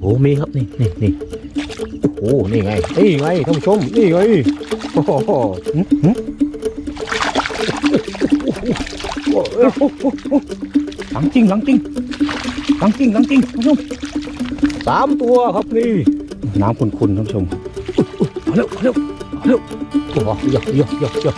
โอ้มีครับนี่นี่นี่โอ้โหนี่ไงนี่ไงท่านผู้ชมนี่ไงโอ้โหหลังจริงหลังจริงหลังจริงหลังจริงท่านผู้ชมสามตัวครับนี่น้ำขุ่นๆท่านผู้ชมเอเร็วเร็วเอาเร็วโอ้โหยอะเยอะเยอะเย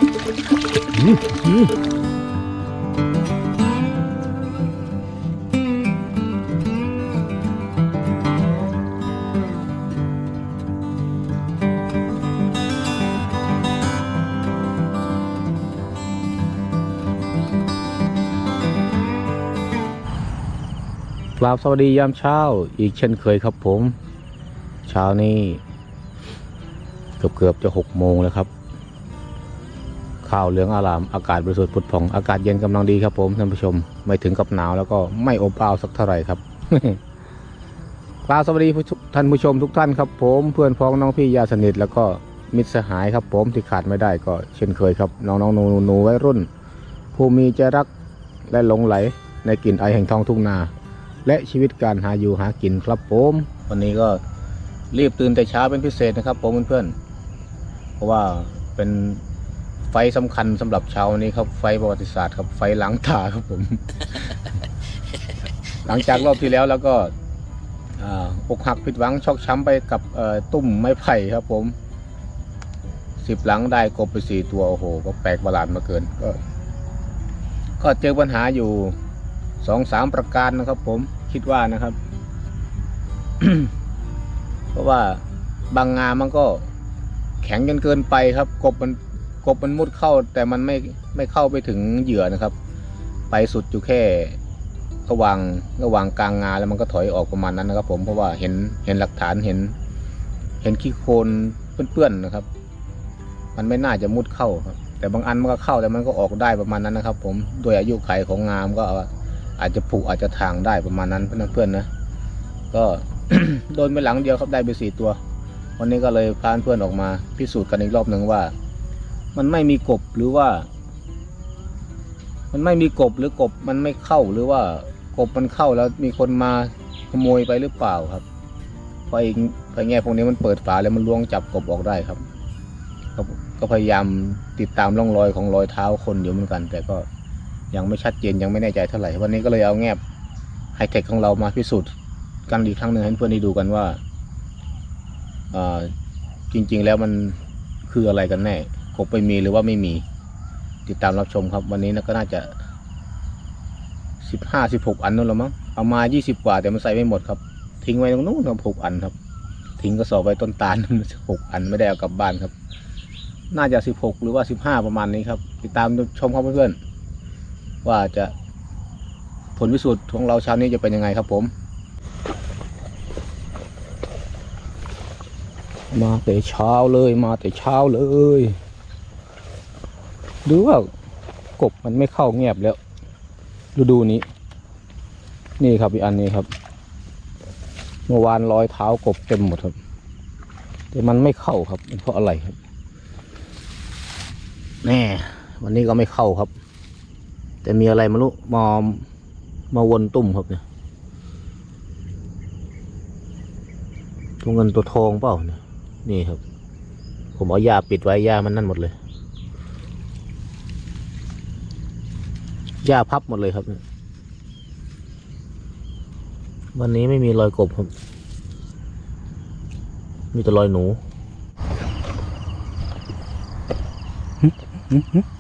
กราบสวัสดียามเช้า อีกเช่นเคยครับผม เช้านี้เกือบเกือบจะหกโมงแล้วครับ ข้าวเหลืองอาราม อากาศบริสุทธิ์ผุดผ่องอากาศเย็นกำลังดีครับผมท่านผู้ชม ไม่ถึงกับหนาวแล้วก็ไม่อบอ้าวสักเท่าไหร่ครับกราบสวัสดีท่านผู้ชมทุกท่านครับผมเพื่อนพ้องน้องพี่ญาติสนิทแล้วก็มิตรสหายครับผมที่ขาดไม่ได้ก็เช่นเคยครับ น้องๆหนูๆหนูวัยรุ่น ผู้มีใจรักและหลงไหลในกลิ่นไอแห่งท้องทุ่งนา และชีวิตการหาอยู่หากินครับผมวันนี้ก็รีบตื่นแต่เช้าเป็นพิเศษนะครับผมเพื่อนๆเพราะว่าเป็นไฟสำคัญสำหรับเช้านี้ครับไฟประวัติศาสตร์ครับไฟล้างตาครับผม หลังจากรอบที่แล้วแล้วก็ออกหักผิดหวังชอกช้ำไปกับตุ่มไม้ไผ่ครับผมสิบหลังได้กบไปสี่ตัวโอ้โห ก็แปลกประหลาดมาเกินก็ ก็เจอปัญหาอยู่ สองสามประการนะครับ ผมคิดว่านะครับ เพราะว่าบางงามันก็แข็งจนเกินไปครับ กบมันกบมันมุดเข้า แต่มันไม่ไม่เข้าไปถึงเหยื่อนะครับ ไปสุดอยู่แค่ระหว่างระหว่างกลางงาแล้วมันก็ถอยออกประมาณนั้นนะครับ ผมเพราะว่าเห็นเห็นหลักฐานเห็น เห็นขี้โคลนเปื้อนๆนะครับ มันไม่น่าจะมุดเข้าครับแต่บางอันมันก็เข้าแต่มันก็ออกได้ประมาณนั้นนะครับ ผมโดยอายุไขของงามก็ อาจจะผูกอาจจะทางได้ประมาณนั้นเพื่อนๆนนะ ก็โดนไปหลังเดียวครับได้ไปสี่ตัว วันนี้ก็เลยพาเพื่อนออกมาพิสูจน์กันอีกรอบหนึ่งว่า มันไม่มีกบหรือว่า มันไม่มีกบหรือกบมันไม่เข้าหรือว่ากบมันเข้าแล้วมีคนมาขโมยไปหรือเปล่าครับพราะไอ้ไอ้แง่พวกนี้มันเปิดฝาแล้วมันล้วงจับกบออกได้ครับก็พยายามติดตามร่องรอยของรอยเท้าคนอยู่เหมือนกัน แต่ก็ ยังไม่ชัดเจนยังไม่แน่ใจเท่าไหร่ วันนี้ก็เลยเอาแงบไฮเทคของเรามาพิสูจน์กันอีกครั้งหนึ่งให้เพื่อนได้ดูกันว่าจริง ๆ แล้วมันคืออะไรกันแน่กบไปมีหรือว่าไม่มี ติดตามรับชมครับ วันนี้นะก็น่าจะสิบห้าสิบหกอันนั่นหรอมั้งเอามายี่สิบกว่าแต่มันใส่ไม่หมดครับ ทิ้งไว้ตรงนู้นหกอันครับ ทิ้งกระสอบไว้ต้นตาลหกอันไม่ได้เอากลับบ้านครับ น่าจะสิบหกหรือว่าสิบห้าประมาณนี้ครับ ติดตามชมครับเพื่อนๆ ว่าจะผลพิสูจน์ของเราเช้านี้จะเป็นยังไงครับผม มาแต่เช้าเลยมาแต่เช้าเลยดูว่ากบมันไม่เข้าเงียบแล้วดูดูนี้ นี่ครับอีกอันนี้ครับ เมื่อวานรอยเท้ากบเต็มหมดครับ แต่มันไม่เข้าครับเป็นเพราะอะไรครับ แน่ วันนี้ก็ไม่เข้าครับ แต่มีอะไรม่รู้มามาวนตุ่มครับเนี่ยตัวเงินตัวทองเปล่าเนี่ยนี่ครับ ผมเอายาปิดไว้ยามันนั่นหมดเลยยาพับหมดเลยครับ วันนี้ไม่มีรอยกบครับ มีแต่รอยหนู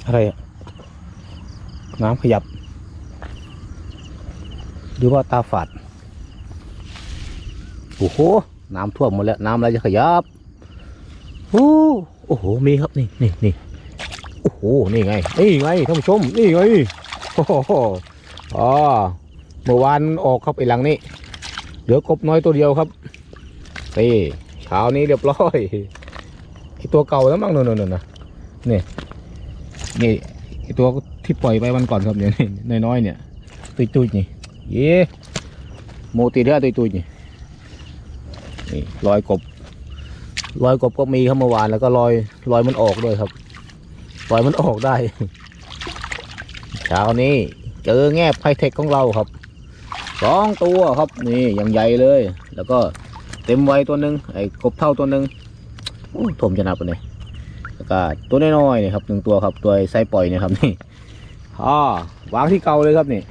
อะไรอะ น้ำขยับ หรือว่าตาฝาด โอ้โห น้ำท่วมหมดแล้ว น้ำอะไรจะขยับ โอ้โอ้โห มีครับ นี่นี่นี่โอ้โห นี่ไง นี่ไง ท่านผู้ชม นี่ไง โอ้โหอ๋อเมื่อวานออกครับไอ้หลังนี้ เหลือกบน้อยตัวเดียวครับ นี่เช้านี้เรียบร้อยไอตัวเก่าแล้วมั้งนู่นๆนะนี่นี่ไอตัว ที่ปล่อยไปวันก่อนครับเนี่ยนี่น้อยๆเนี่ย ตุยตุยนี่เย่โมติเด้อตุยตุยนี่นี่รอยกบรอยกบก็มีครับเมื่อวานแล้วก็รอยรอยมันออกด้วยครับรอยมันออกได้เช้านี้เจอแง่ไพเทคของเราครับสองตัวครับนี่อย่างใหญ่เลย แล้วก็เต็มวัยตัวหนึ่งไอ้กบเท่าตัวหนึ่งถมจะนับไปเลยแล้วก็ตัวน้อยๆนี่ครับหนึ่งตัวครับตัวไซปล่อยเนี่ยครับนี่ อ๋อวางที่เก่าเลยครับนี่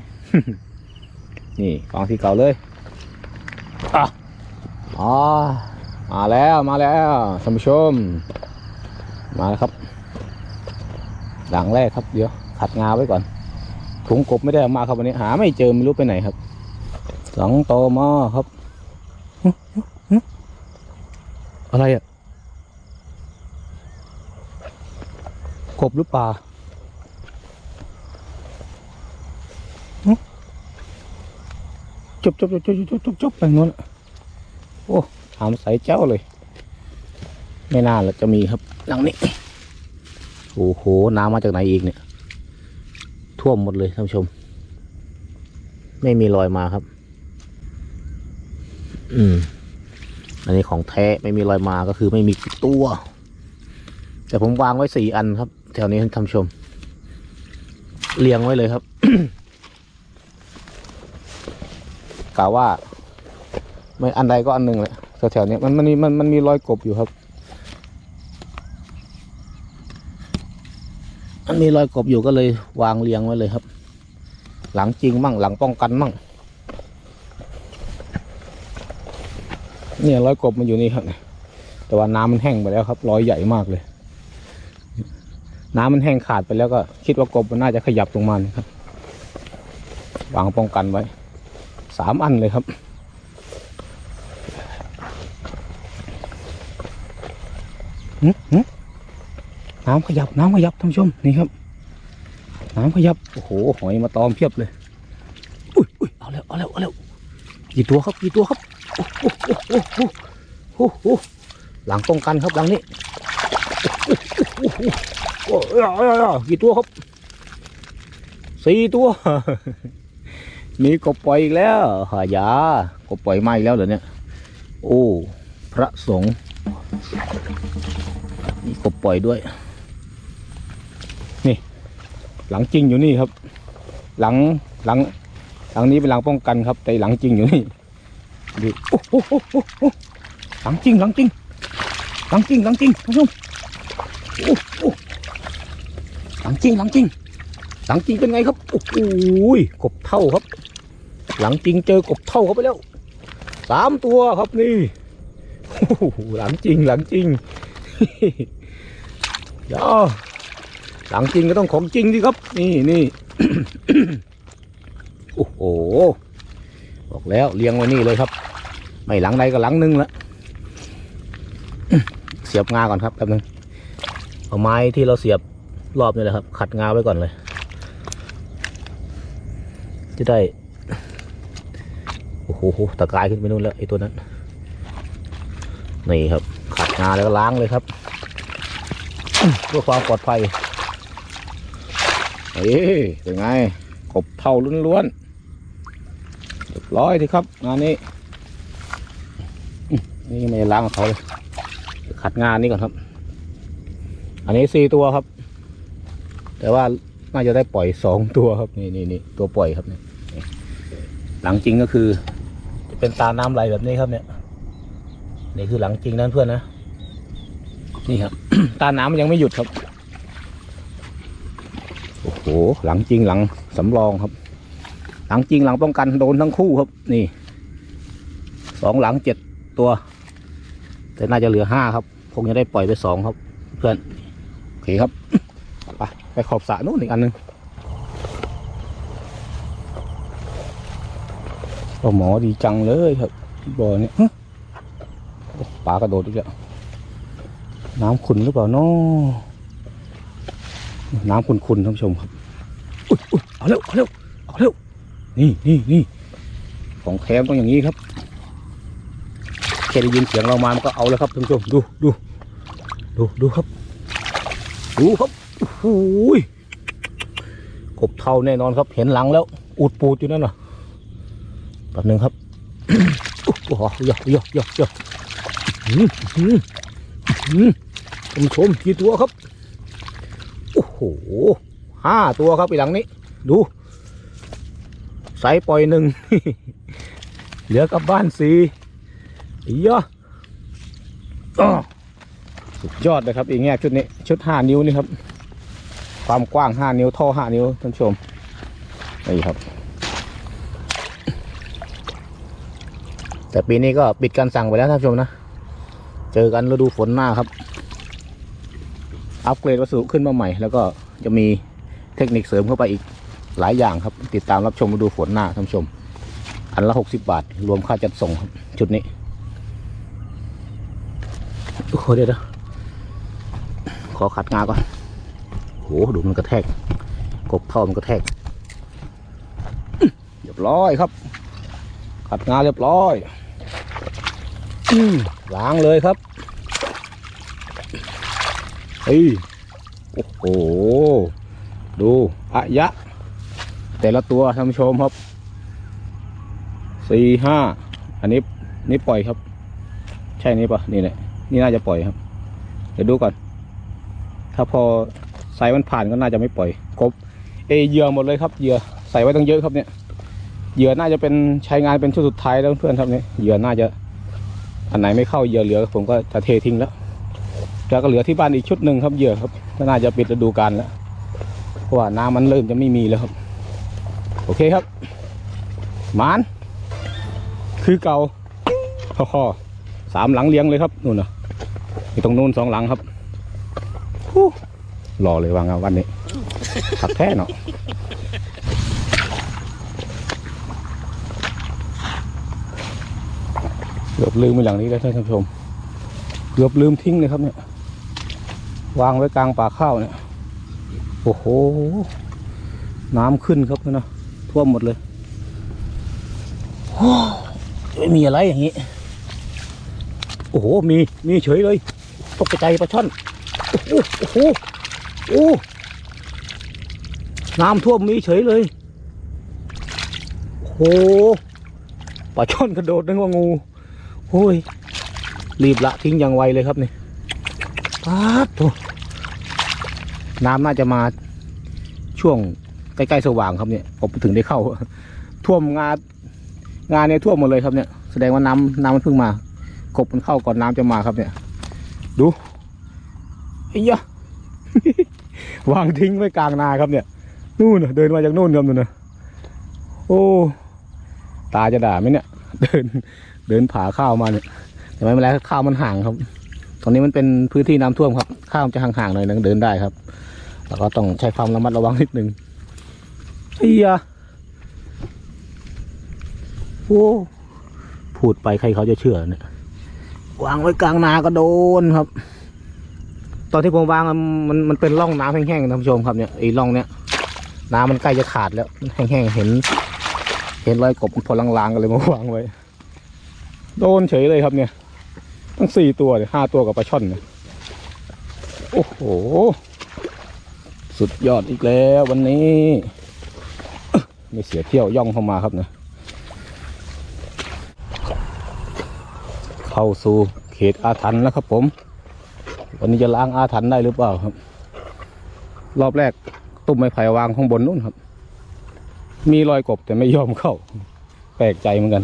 นี่วางที่เก่าเลยอะอ๋อมาแล้วมาแล้วท่านผู้ชม มาแล้วครับหลังแรกครับเดี๋ยวขัดงาไว้ก่อนถุงกบไม่ได้เอามาครับวันนี้หาไม่เจอไม่รู้ไปไหนครับสองโตวมาครับหึหึหึอะไรอะกบหรือปลา จบจบจบจบจบจบจบไปนู้นอะโอ้ถามใสเจ้าเลย ไม่น่าละจะมีครับหลังนี้โอ้โหน้ำมาจากไหนอีกเนี่ย ท่วมหมดเลยท่านผู้ชม ไม่มีรอยมาครับ อืม อันนี้ของแท้ไม่มีรอยมาก็คือไม่มีตัว แต่ผมวางไว้สี่อันครับ แถวนี้ท่านผู้ชม เรียงไว้เลยครับ กล่าวว่า ไม่อันใดก็อันหนึ่งแหละแถวๆนี้มันมันมีมันมันมีรอยกบอยู่ครับ มันมีรอยกบอยู่ก็เลยวางเรียงไว้เลยครับ หลังจริงมั่งหลังป้องกันมั่งเนี่ยรอยกบมันอยู่นี่ครับ แต่ว่าน้ำมันแห้งไปแล้วครับรอยใหญ่มากเลย น้ำมันแห้งขาดไปแล้วก็ คิดว่ากบมันน่าจะขยับลงมานะครับวางป้องกันไว้ สามอันเลยครับ น้ำขยับน้ำขยับท่านผู้ชมนี่ครับ น้ำขยับ โอ้โห หอยมาตอมเพียบเลย อุ้ยอุ้ยเอาแล้วเอาแล้วเอาแล้วกี่ตัวครับกี่ตัวครับ โอ้โหโอ้โหโอ้โหโอ้โหหลังป้องกันครับหลังนี้โอ้โหโอ้โหโอ้โหเอาเอาเอากี่ตัวครับสี่ตัว มีกบปล่อยอีกแล้วหายากบปล่อยมาอีกแล้วเหรอเนี่ย โอ้ พระสงฆ์มีกบปล่อยด้วย นี่ หลังจริงอยู่นี่ครับ หลังหลัง หลังนี้เป็นหลังป้องกันครับ แต่หลังจริงอยู่นี่ดูหโอ้โหโอ้โหหลังจริงหลังจริงหลังจริงหลังจริงท่านผู้ชมโอ้โหหลังจริงหลังจริงหลังจริงเป็นไงครับโอ้โหกบเท่าครับ หลังจริงเจอกบเท่าเข้าไปแล้วสามตัวครับนี่หลังจริงหลังจริงยาหลังจริงก็ต้องของจริงดิครับ นี่นี่โอ้โหบอกแล้วเลี้ยงไว้นี่เลยครับ ไม่หลังใดก็หลังหนึงละเสียบงาก่อนครับแป๊บนึงเอาไม้ที่เราเสียบรอบนี่แหละครับ ขัดงาไว้ก่อนเลย จะได้ อ้โหตะกายขึ้นไปนู่นแล้วไอ้ตัวนั้นนี่ครับ ขัดงาแล้วก็ล้างเลยครับเพื่อความปลอดภัยเฮ้ยเป็นไงกบเท่าล้วนๆเรียบร้อยทีครับ งานนี้ นี่ไม่ล้างเขาเลยขัดงานนี้ก่อนครับ อันนี้สี่ตัวครับ แต่ว่าน่าจะได้ปล่อยสองตัวครับ นี่นี่นี่ตัวปล่อยครับนี่หลังจริงก็คือ เป็นตาน้ำไหลแบบนี้ครับเนี่ยนี่คือหลังจริงนั่นเพื่อนนะนี่ครับ ตาน้ำมันยังไม่หยุดครับโอ้โหหลังจริงหลังสำรองครับ หลังจริงหลังป้องกันโดนทั้งคู่ครับ นี่สองหลังเจ็ดตัว แต่น่าจะเหลือห้าครับคงจะได้ปล่อยไปสองครับ เพื่อนโอเคครับไปไปขอบสระนู้นอีกอันหนึง โอ้หมอดีจังเลยครับบ่อนี้ฮะโอ้ปลากระโดดอีกแล้วน้ำขุนหรือเปล่าเนาะน้ำขุนๆท่านผู้ชมครับอุ้ยอุ้ยเอาเร็วเอาเร็วเอาเร็วนี่นี่นี่ของแถมต้องอย่างนี้ครับแค่ได้ยินเสียงเรามามันก็เอาแล้วครับท่านผู้ชมดูดูดูดูครับ ดูครับโอ้โหยกบเท่าแน่นอนครับ เห็นหลังแล้ว อุดปูดอยู่นั่นน่ะ แป๊บหนึงครับโอ้โหยอยอยอยอืมอืมอืมท่านชมกี่ตัวครับ โอ้โหห้าตัวครับอีหลังนี้ ดูไซส์ปล่อยหนึ่งเหลือกลับบ้านสี่อียอ้อสุดยอดเลยครับอีกแง่ชุดนี้ ชุดห้านิ้วนี่ครับ ความกว้างห้านิ้วท่อห้านิ้วท่านชมนี่ครับ แต่ปีนี้ก็ปิดการสั่งไปแล้วท่านผู้ชมนะ เจอกันฤดูฝนหน้าครับ อัปเกรดวัสดุขึ้นมาใหม่ แล้วก็จะมีเทคนิคเสริมเข้าไปอีกหลายอย่างครับ ติดตามรับชมฤดูฝนหน้าท่านผู้ชม อันละหกสิบบาท รวมค่าจัดส่งครับชุดนี้ โอ้โหเดี๋ยวขอขัดงาก่อนโหดูมันกระแทก กบท่ามันกระแทก เรียบร้อยครับขัดงาเรียบร้อย ล้างเลยครับเฮ้ยโอ้โห ดูอะยะ แต่ละตัวท่านผู้ชมครับสี่ห้าอันนี้นี่ปล่อยครับ ใช่นี่ปะนี่แหละนี่น่าจะปล่อยครับ เดี๋ยวดูก่อน ถ้าพอใส่มันผ่านก็น่าจะไม่ปล่อยกบเอเหยื่อหมดเลยครับเหยื่อใส่ไว้ตั้งเยอะครับเนี่ยเหยื่อน่าจะเป็นใช้งานเป็นชุดสุดท้ายแล้วเพื่อนครับเนี่ยเหยื่อน่าจะ อันไหนไม่เข้าเหยื่อเหลือผมก็จะเททิ้งแล้วแล้วก็เหลือที่บ้านอีกชุดหนึ่งครับเหยื่อครับก็น่าจะปิดฤดูกาลแล้วเพราะว่าน้ำมันเริ่มจะไม่มีแล้วครับ โอเคครับมาน คือเก่าพ่อสามหลังเลี้ยงเลยครับนู่นนะมีตรงนู้นสองหลังครับฮู้รอเลยว่างาวันนี้ขักแท้เนาะ กือบลืมไปหลังนี้แล้วท่านผู้ชม เกือบลืมทิ้งเลยครับเนี่ย วางไว้กลางป่าข้าวเนี่ย โอ้โห น้ำขึ้นครับนะท่วมหมดเลยโอ้ไม่มีอะไรอย่างนี้ โอ้โห มี มีเฉยเลย ตกใจปลาช่อน โอ้โห โอ้โหโอ้น้ำท่วมมีเฉยเลย โอ้โห ปลาช่อนกระโดดนึกว่างู โอ้ย รีบละทิ้งอย่างไวเลยครับนี่ป๊าดโถน้ำน่าจะมาช่วงใกล้ๆสว่างครับเนี่ยผมถึงได้เข้า ท่วมงานงานเนี่ยท่วมหมดเลยครับเนี่ยแสดงว่าน้ำน้ำมันเพิ่งมากบมันเข้าก่อนน้ำจะมาครับเนี่ย ดูไอ้ยะวางทิ้งไว้กลางนาครับเนี่ย นู่นน่ะเดินมาจากนู่นครับนู่นนะโอ้ ตาจะด่าไหมเนี่ย เดิน เดินผาข้าวมาเนี่ยแต่ไม่เป็นไรข้าวมันห่างครับ ตอนนี้มันเป็นพื้นที่น้ำท่วมครับ ข้าวจะห่างๆหน่อยนึงเดินได้ครับแล้วก็ต้องใช้ความระมัดระวังนิดนึงไอ้ยโอ้พูดไปใครเขาจะเชื่อเนี่ยวางไว้กลางนาก็โดนครับ ตอนที่ผมวางมันมันเป็นร่องน้ำแห้งๆท่านผู้ชมครับเนี่ยไอ้ร่องเนี้ยน้ำมันใกล้จะขาดแล้วแห้งๆเห็น เห็นรอยกบพอลางๆกันเลยมาวางไว้ โดนเฉยเลยครับเนี่ย ตั้งสี่ตัวเลยห้าตัวกับปลาช่อนเนี่ยโอ้โห สุดยอดอีกแล้ววันนี้ ไม่เสียเที่ยวย่องเข้ามาครับเนี่ยเข้าสู่เขตอาถรรพ์แล้วครับผม วันนี้จะล้างอาถรรพ์ได้หรือเปล่าครับ รอบแรกตุ้มไม้ไผ่วางข้างบนนู่นครับ มีรอยกบแต่ไม่ยอมเข้า แปลกใจเหมือนกัน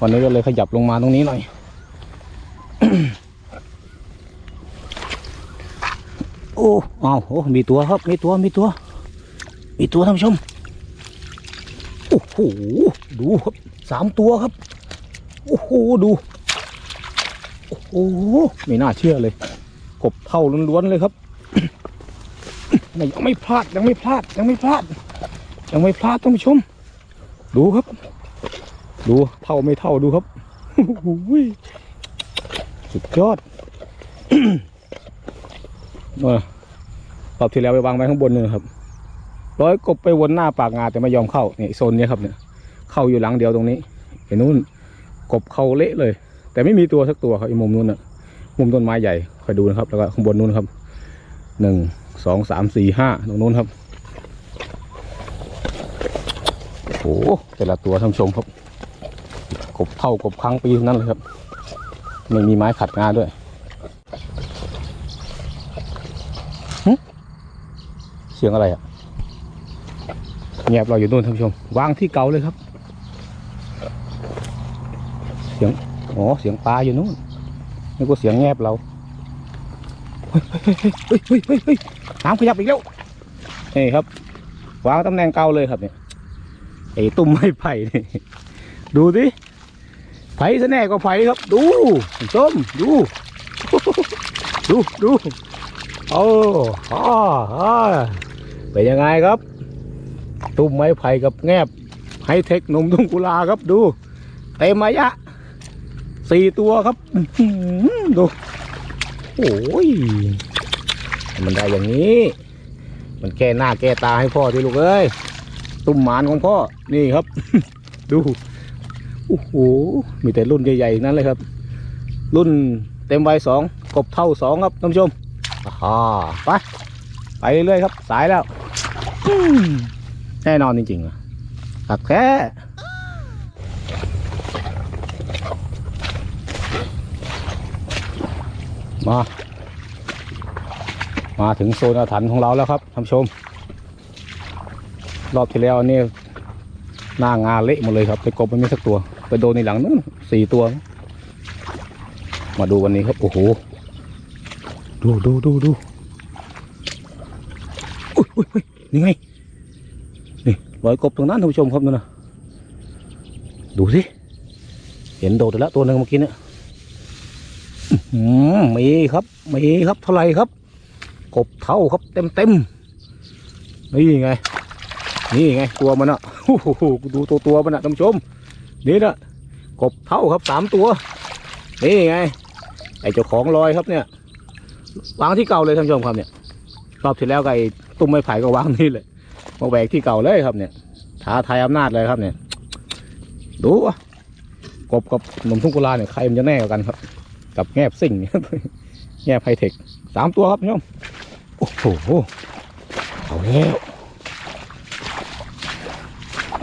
วันนี้ก็เลยขยับลงมาตรงนี้หน่อย โอ้อ้าวโอ้มีตัวครับมีตัวมีตัว มีตัวท่านผู้ชมโอ้โหดูครับสามตัวครับโอ้โหดูโอ้โหไม่น่าเชื่อเลย กบเท่าล้วนๆเลยครับยังไม่พลาดยังไม่พลาดยังไม่พลาด ยังไม่พลาดท่านผู้ชม ดูครับ ดูเท่าไม่เท่าดูครับโอ้โหสุดยอดเออรอบที่แล้วไปวางไว้ข้างบนนี่นะครับ ร้อยกบไปวนหน้าปากงาแต่ไม่ยอมเข้านี่โซนนี้ครับเนี่ย เข้าอยู่หลังเดียวตรงนี้เห็นนู้นกบเขาเละเลย แต่ไม่มีตัวสักตัวครับไอ้มุมนู้นน่ะมุมต้นไม้ใหญ่คอยดูนะครับ แล้วก็ข้างบนนู้นครับหนึ่งสองสามสี่ห้าตรงนู้นครับโอ้แต่ละตัวท่านชมครับ กบเท่ากบค้างปีนั้นเลยครับ ไม่มีไม้ขัดงาด้วยเสียงอะไรอะเงียบเราอยู่นู่นท่านผู้ชม วางที่เก่าเลยครับ เสียงอ๋อเสียงปลาอยู่นู้นนี่ก็เสียงแงบเราเฮ้ยเฮ้ยเฮ้ยเฮ้ยเฮ้ยน้ำขยับอีกแล้วนี่ครับวางตำแหน่งเก่าเลยครับเนี่ยไอ้ตุ่มไม้ไผ่นี่ดูสิ ไผ่ซะแน่ก็ไผ่ครับ ดูส้มดู ดูดูโอ้อาอ่าเป็นยังไงครับ ตุ่มไม้ไผ่กับแงบไฮเทคหนมทุ่งกุลาครับดู เต็มมายะสี่ตัวครับดูโอ้ยมันได้อย่างนี้ มันแก้หน้าแก้ตาให้พ่อที่ลูกเอ้ยตุ่มหมานของพ่อนี่ครับ ดู โอ้โห มีแต่รุ่นใหญ่ๆนั้นเลยครับ รุ่นเต็มวัยสองกบเท่าสองครับท่านผู้ชมอ่าไป ไปเรื่อยๆครับ สายแล้วอืมแน่นอนจริงๆอะตักแค่มา มาถึงโซนอาถรรพ์ของเราแล้วครับท่านผู้ชม รอบที่แล้วนี่หน้างาเละหมดเลยครับไปกบมันไม่สักตัว ไปโดนในหลังนู้นสี่ตัว มาดูวันนี้ครับ โอ้โห ดูดูดูดูอุ้ยอุ้ยอยนี่ไง นี่รอยกบตรงนั้นท่านผู้ชมครับนั่นนะดูสิ เห็นโดดแล้วตัวหนึ่งเมื่อกี้เนี่ยมีครับ มีครับ เท่าไรครับ กบเท่าครับเต็มเต็มนี่ไง นี่ไง ตัวมันอะโอ้โหดูตัวตัวมันอะท่านผู้ชม นี่นะกบเท่าครับสามตัว นี่ไง ไอเจ้าของรอยครับเนี่ยวางที่เก่าเลยท่านผู้ชมครับเนี่ยรอบที่แล้วก็ไอตุ้มไม้ไผ่ก็วางนี่เลยมาแบกที่เก่าเลยครับเนี่ยท้าทายอำนาจเลยครับเนี่ย ดูวะกบกับหนุ่มทุ่งกุลาเนี่ยใครมันจะแน่กว่ากันครับ กับแงบสิ่งเนี่ยแงบไฮเทคสามตัวครับพี่น้องโอ้โหเอาแล้ว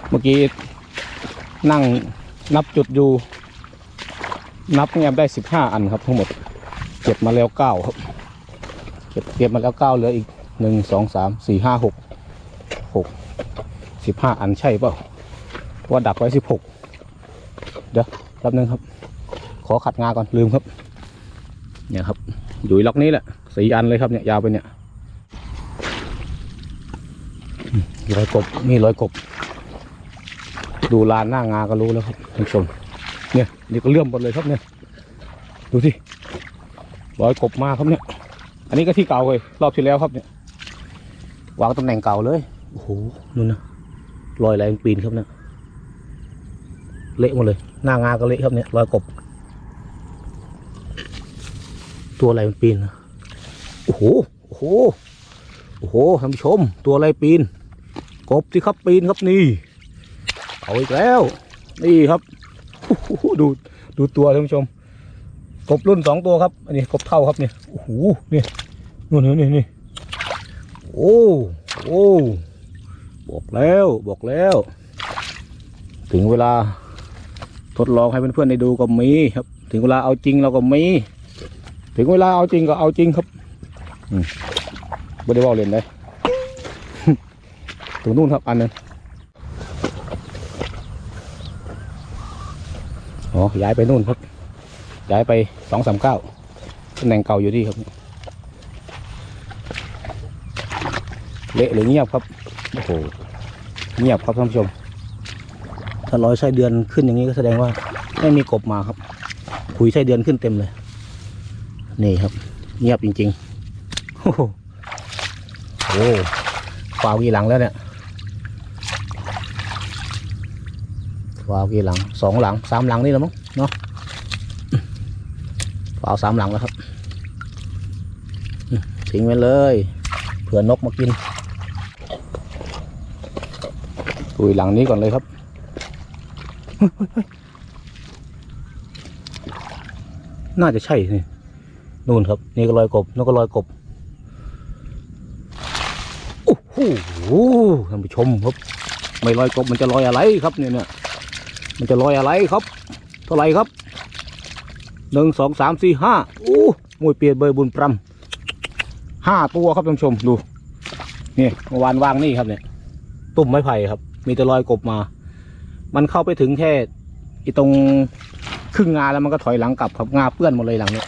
เมื่อกี้ นั่งนับจุดอยู่ นับแงบได้สิบห้าอันครับทั้งหมด เก็บมาแล้วเก้าครับเก็บเก็บมาแล้วเก้าเหลืออีกหนึ่งสองสามสี่ห้าหกหกสิบห้าอันใช่เปล่าเพราะว่าดักไว้สิบหกเดี๋ยวแป๊บนึงครับ ขอขัดงาก่อนลืมครับ เนี่ยครับ อยู่ล็อกนี้แหละสี่อันเลยครับเนี่ยยาวไปเนี่ยอืมรอยกบนี่รอยกบ ดูลานหน้างาก็รู้แล้วครับท่านผู้ชม เนี่ยนี่ก็เลื่อมหมดเลยครับเนี่ย ดูสิรอยกบมาครับเนี่ย อันนี้ก็ที่เก่าเลยรอบที่แล้วครับเนี่ยวางตำแหน่งเก่าเลยโอ้โหนู่นนะรอยแรงปีนครับเนี่ยเละหมดเลย หน้างาก็เละครับเนี่ยรอยกบ ตัวอะไรมันปีนนะโอ้โหโอ้โหโอ้โหท่านผู้ชม ตัวอะไรปีน กบที่ครับปีนครับนี่ เอาอีกแล้ว นี่ครับดูดูตัวท่านผู้ชม กบรุ่นสองตัวครับ อันนี้กบเท่าครับเนี่ยโอ้โหนี่นู่นนี่นี่โอ้โอ้บอกแล้วบอกแล้ว ถึงเวลาทดลองให้เพื่อนๆได้ดูก็มีครับ ถึงเวลาเอาจริงเราก็มี ถึงเวลาเอาจริงก็เอาจริงครับอืมไม่ได้ว่าเล่นเลยถึงนู่นครับอันนึง อ๋อย้ายไปนู่นครับ ย้ายไปสองสามเก้าตำแหน่งเก่าอยู่ที่ครับ เละหรือเงียบครับ โอ้โห เงียบครับท่านผู้ชม ถ้าร้อยไส้เดือนขึ้นอย่างนี้ก็แสดงว่าไม่มีกบมาครับ คุยไส้เดือนขึ้นเต็มเลย นี่ครับ เงียบจริงๆ โอ้โหโอ้ฟาวกี่หลังแล้วเนี่ย ฟาวกี่หลังสองหลังสามหลังนี่แล้วมั้งเนาะฟาวสามหลังแล้วครับทิ้งไว้เลยเผื่อนกมากินตุยหลังนี้ก่อนเลยครับน่าจะใช่นี่นู่นครับ นี่ก็รอยกบนั่นก็รอยกบโอ้โหท่านผู้ชมครับ ไม่รอยกบมันจะรอยอะไรครับเนี่ยเนี่ย มันจะรอยอะไรครับ เท่าไหร่ครับหนึ่งสองสามสี่ห้าโอ้มวยเปียเบยบุญปรำห้าตัวครับท่านผู้ชมดูนี่วานวางนี่ครับเนี่ยตุ่มไม้ไผ่ครับ มีแต่รอยกบมา มันเข้าไปถึงแค่อีตรงครึ่งงาแล้วมันก็ถอยหลังกลับครับงาเปื้อนหมดเลยหลังเนี้ย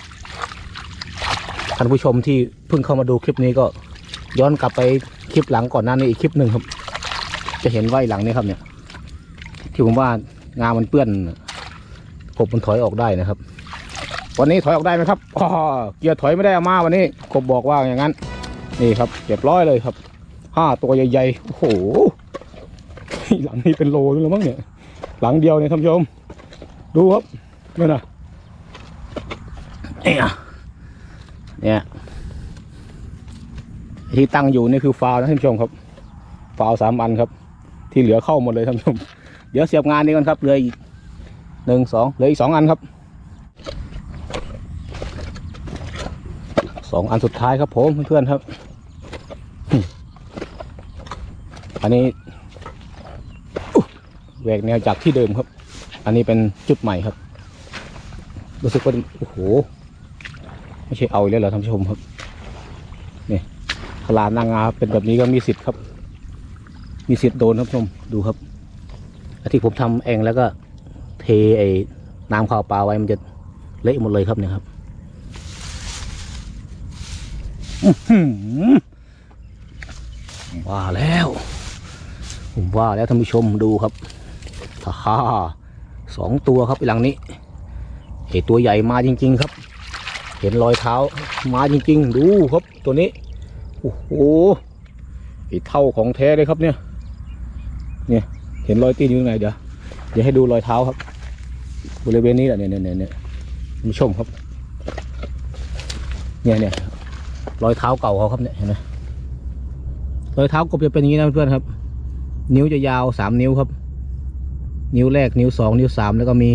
ท่านผู้ชมที่เพิ่งเข้ามาดูคลิปนี้ก็ย้อนกลับไปคลิปหลังก่อนหน้านี้อีกคลิปหนึ่งครับ จะเห็นว่าไอ้หลังนี้ครับเนี่ยที่ผมว่า งามันเปื้อนกบมันถอยออกได้นะครับ วันนี้ถอยออกได้ไหมครับอ๋อเกียร์ถอยไม่ได้อามาวันนี้กบบอกว่าอย่างนั้น นี่ครับเรียบร้อยเลยครับห้าตัวใหญ่ๆโอ้โหหลังนี้เป็นโลนึงแล้วมั้งเนี่ยหลังเดียวเนี่ยท่านผู้ชม ดูครับนี่นะเนี่ยเนี่ยที่ตั้งอยู่นี่คือฟาวนะท่านผู้ชมครับ ฟาวสามอันครับ ที่เหลือเข้าหมดเลยท่านผู้ชม เดี๋ยวเสียบงานนี้ก่อนครับเหลืออีกหนึ่งสองเหลืออีกสองอันครับสองอันสุดท้ายครับผมเพื่อนๆครับ อันนี้แหวกแนวจากที่เดิมครับ อันนี้เป็นจุดใหม่ครับ รู้สึกว่าโอ้โห ไม่ใช่เอาอีกแล้วเหรอท่านผู้ชมครับนี่พลานนางงาเป็นแบบนี้ก็มีสิทธิ์ครับ มีสิทธิ์โดนครับผู้ชมดูครับ ที่ผมทำเองแล้วก็เทไอ้น้ำข้าวปลาไว้มันจะเละหมดเลยครับเนี่ยครับว่าแล้ว ผมว่าแล้วท่านผู้ชมดูครับฮ่าสองตัวครับอ้หลังนี้เห็นตัวใหญ่มาจริง ๆ ครับ เห็นรอยเท้ามาจริง ๆ ดูครับตัวนี้โอ้โหไอเท่าของแท้เลยครับเนี่ย เนี่ย เห็นรอยตีนอยู่ตรงไหนเดี๋ยวเดี๋ยวให้ดูรอยเท้าครับ บริเวณนี้แหละเนี่ยเนี่ยเนี่ยเนี่ยท่านผู้ชมครับ เนี่ยเนี่ยรอยเท้าเก่าเขาครับเนี่ยเห็นไหมรอยเท้ากบจะเป็นอย่างนี้นะเพื่อนครับ นิ้วจะยาวสามนิ้วครับ นิ้วแรกนิ้วสองนิ้วสามแล้วก็มี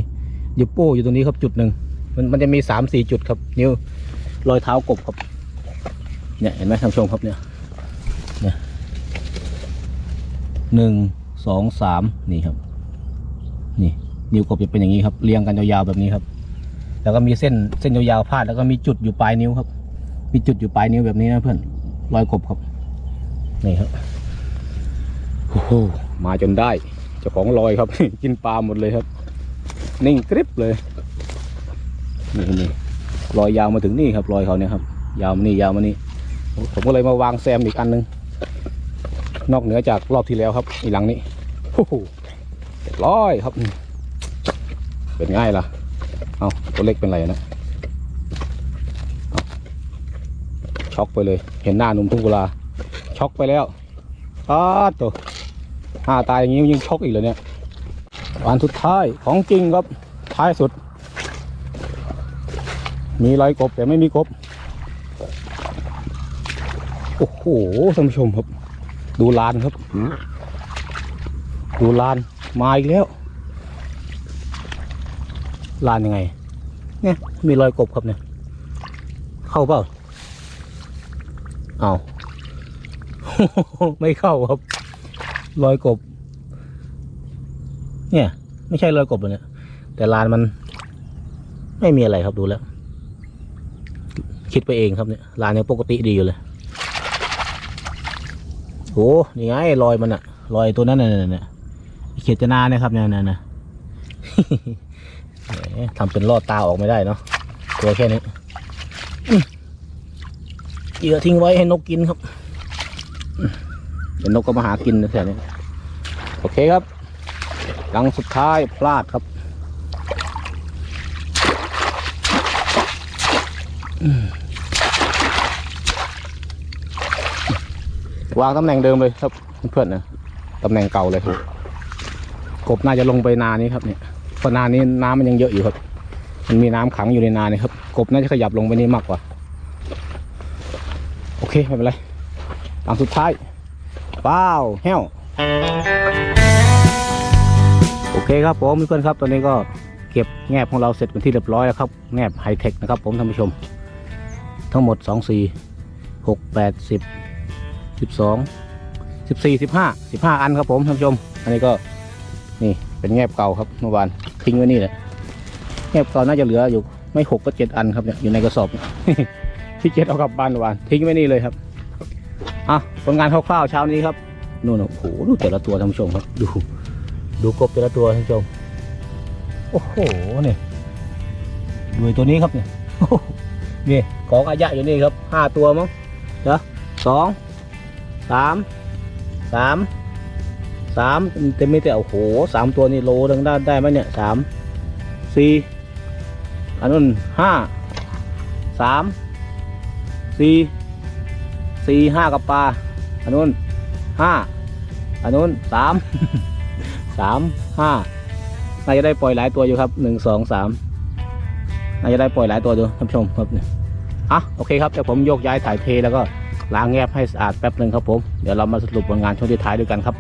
ยูโป้อยู่ตรงนี้ครับจุดหนึ่งมันมันจะมีสามสี่จุดครับ นิ้วรอยเท้ากบครับ เนี่ยเห็นไหมท่านผู้ชมครับเนี่ยเนี่ยหนึ่ง สองสามนี่ครับ นี่ นิ้วกบจะเป็นอย่างนี้ครับ เรียงกันยาวๆแบบนี้ครับ แล้วก็มีเส้นเส้นยาวๆพาดแล้วก็มีจุดอยู่ปลายนิ้วครับ มีจุดอยู่ปลายนิ้วแบบนี้นะเพื่อนรอยกบครับ นี่ครับโอ้โหมาจนได้เจ้าของรอยครับ กินปลาหมดเลยครับ นิ่งกริบเลยนี่นี่รอยยาวมาถึงนี่ครับรอยเขาเนี่ยครับ ยาวมานี่ยาวมานี่ผมก็เลยมาวางแซมอีกอันหนึง นอกเหนือจากรอบที่แล้วครับ อีหลังนี้โอ้โหเรียบร้อยครับ เป็นง่ายล่ะ เอาตัวเล็กเป็นไรนะช็อกไปเลย เห็นหน้าหนุ่มทุ่งกุลาช็อกไปแล้วอ้าตัวห้าตายอย่างนี้ยิ่งช็อกอีกเลยเนี่ยวันสุดท้ายของจริงครับท้ายสุด มีรอยกบแต่ไม่มีกบ โอ้โหท่านผู้ชมครับ ดูลานครับ ดูลานมาอีกแล้ว ลานยังไง เนี่ย มีรอยกบครับเนี่ย เข้าเปล่าเอาไม่เข้าครับ รอยกบ เนี่ย ไม่ใช่รอยกบเลยเนี่ยแต่ลานมัน ไม่มีอะไรครับดูแล้ว คิดไปเองครับเนี่ยลานยังปกติดีอยู่เลย โอ้นี่ไงรอยมันอะรอยตัวนั้นน่ะน่ะน่ะเขียดจนาเนี่ยครับเนี่ยน่ะน่ะทำเป็นลอดตาออกไม่ได้เนาะตัวแค่นี้เหยื่อทิ้งไว้ให้นกกินครับเดี๋ยวนกก็มาหากินนะแถวนี้โอเคครับหลังสุดท้ายพลาดครับอื้อ วางตำแหน่งเดิมเลยครับเพื่อนนะตำแหน่งเก่าเลยครับกบน่าจะลงไปนานี้ครับเนี่ยเพราะนานี้น้ำมันยังเยอะอยู่ครับ มันมีน้ำขังอยู่ในนาเนี่ยครับ กบน่าจะขยับลงไปนี่มากกว่า โอเคไม่เป็นไรหลังสุดท้ายว้าวแห้วโอเคครับผมเพื่อนครับ ตอนนี้ก็เก็บแงบของเราเสร็จเป็นที่เรียบร้อยแล้วครับ แงบไฮเทคนะครับผมท่านผู้ชม ทั้งหมด 2 4 6 8 10 12 14 15 15อันครับผมท่านผู้ชม อันนี้ก็นี่เป็นแงบเก่าครับเมื่อวานทิ้งไว้นี่แหละแงบเก่าน่าจะเหลืออยู่ไม่หกก็เจ็ดอันครับเนี่ยอยู่ในกระสอบที่เจ็ดเอากลับบ้านเมื่อวานทิ้งไว้นี่เลยครับอะผลงานคร่าวๆเช้านี้ครับนู่นโอ้โหดูแต่ละตัวท่านผู้ชมครับ ดู ดูกบแต่ละตัวท่านผู้ชมโอ้โหเนี่ยด้วยตัวนี้ครับเนี่ยนี่ของอายะอยู่นี่ครับห้าตัวมั้งเดี๋ยวสอง สามสามสามเต็มไม่แต่โอ้โหสามตัวนี่โลดังได้ได้ไหมเนี่ยสามสี่อันนู้นห้าสามสี่สี่ห้ากับปลาอันนู้นห้าอันนู้นสามสามห้าน่าจะได้ปล่อยหลายตัวอยู่ครับหนึ่งสองสามน่าจะได้ปล่อยหลายตัวอยู่ท่านผู้ชมครับเนี่ยอะโอเคครับเดี๋ยวผมโยกย้ายถ่ายเทแล้วก็ ล้างแงบให้สะอาดแป๊บหนึ่งครับผม เดี๋ยวเรามาสรุปผลงานช่วงที่ท้ายด้วยกันครับ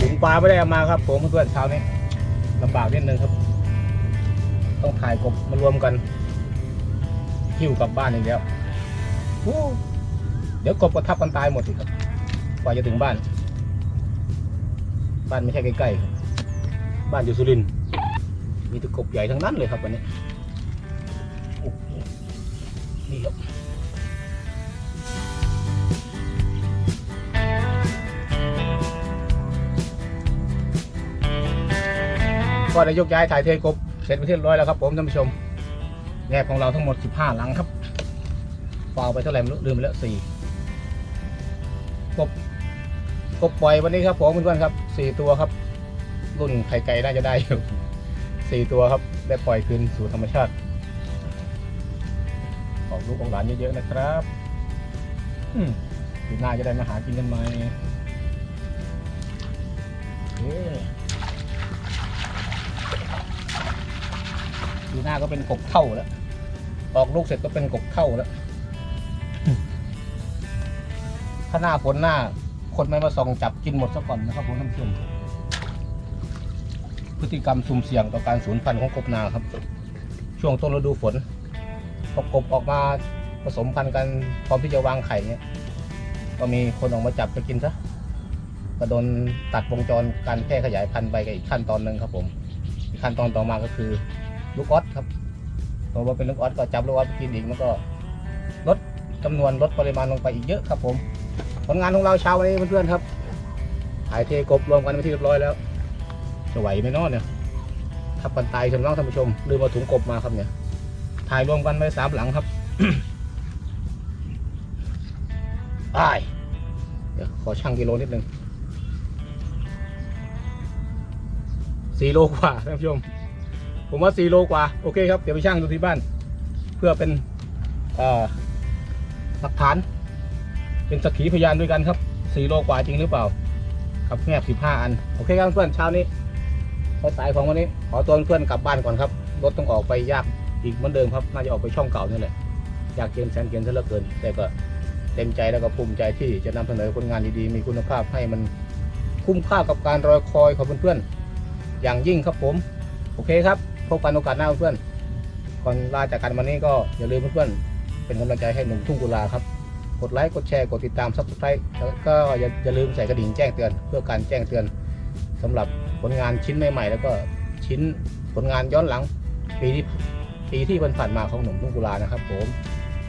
ถุงปลาไม่ได้อามาครับ ผมเพื่อนๆเช้านี้ลำบากนิดนึงครับ ต้องถ่ายกบมารวมกัน หิ้วกลับบ้านอย่างเดียวโอ้เดี๋ยวกบก็ทับกันตายหมดสิครับ กว่าจะถึงบ้าน บ้านไม่ใช่ใกล้ๆครับบ้านอยู่สุรินทร์มีแตะกบใหญ่ทั้งนั้นเลยครับวันนี้โอ้โหนี่ครับก็ได้ยกย้ายถ่ายเทกบเสร็จไปนที่เรียบร้อยแล้วครับผมท่านผู้ชม แงบของเราทั้งหมด 15 หลังครับฟาวไปเท่าไหร่ไม่รู้ลืมไปแล้วสี่กบกบปล่อยวันนี้ครับผมเพื่อนๆครับสี่ตัวครับ รุ่นไข่ไก่น่าจะได้อยู่สี่ตัวครับ ได้ปล่อยคืนสู่ธรรมชาติขอบลูกของหลานเยอะๆนะครับอืมปีหน้าจะได้มาหากินกันไหมโอเค ปีหน้าก็เป็นกบเท่าแล้ว ออกลูกเสร็จก็เป็นกบเท่าแล้ว ถ้าหน้าฝนหน้า คนไม่มาส่องจับกินหมดซะก่อนนะครับผมท่านผู้ชมพฤติกรรมสุ่มเสี่ยงต่อการสูญพันธุ์ของกบนาครับ ช่วงต้นฤดูฝนพอกบออกมาผสมพันธุ์กันพร้อมที่จะวางไข่เนี่ย ก็มีคนออกมาจับไปกินซะก็โดนตัดวงจรการแพร่ขยายพันธุ์ไปกับอีกขั้นตอนหนึ่งครับผม อีกขั้นตอนต่อมาก็คือ ลูกออสครับเพราะว่าเป็นลูกออสก็จับลูกออสไปกินอีกมันก็ลดจำนวนลดปริมาณลงไปอีกเยอะครับผมผลงานของเราเช้าวันนี้เพื่อนๆครับถ่ายเทกบรวมกันไปที่เรียบร้อยแล้วจะไหวไหมนาะเนี่ยทับกันตายจนน้องท่านผู้ชมลืมมาถุงกบมาครับเนี่ย ถ่ายรวมกันไว้สามหลังครับไปเดี๋ยวขอชั่งกิโลนิดนึงสี่โลกว่าท่านผู้ชม ผมว่าสี่โลกว่า โอเคครับ เดี๋ยวไปชั่งดูที่บ้าน เพื่อเป็นหลักฐาน เป็นสักขีพยานด้วยกันครับสี่โลกว่าจริงหรือเปล่า ครับแงบสิบห้าอัน โอเคครับเพื่อนเช้านี้พอสายของวันนี้ ขอตัวเพื่อนกลับบ้านก่อนครับ รถต้องออกไปยากอีกเหมือนเดิมครับ น่าจะออกไปช่องเก่านี่แหละ อยากเกณฑ์แสนเกณฑ์ซะเหลือเกิน แต่ก็เต็มใจแล้วก็ภูมิใจที่จะนำเสนอผลงานดีๆ มีคุณภาพให้มันคุ้มค่ากับการรอคอยของเพื่อนๆอย่างยิ่งครับผม โอเคครับ พบกันโอกาสหน้าเพื่อนก่อนลาจากกันวันนี้ก็อย่าลืมเพื่อนๆเป็นกำลังใจให้หนุ่มทุ่งกุลาครับ กดไลค์กดแชร์กดติดตามซับสไครต์แล้วก็อย่าอย่าลืมใส่กระดิ่งแจ้งเตือน เพื่อการแจ้งเตือนสำหรับผลงานชิ้นใหม่ๆ แล้วก็ชิ้นผลงานย้อนหลัง ปีที่ปีที่ผ่านๆมาของหนุ่มทุ่งกุลานะครับ ผม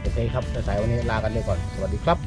โอเคครับสายวันนี้ลากันไปก่อนสวัสดีครับ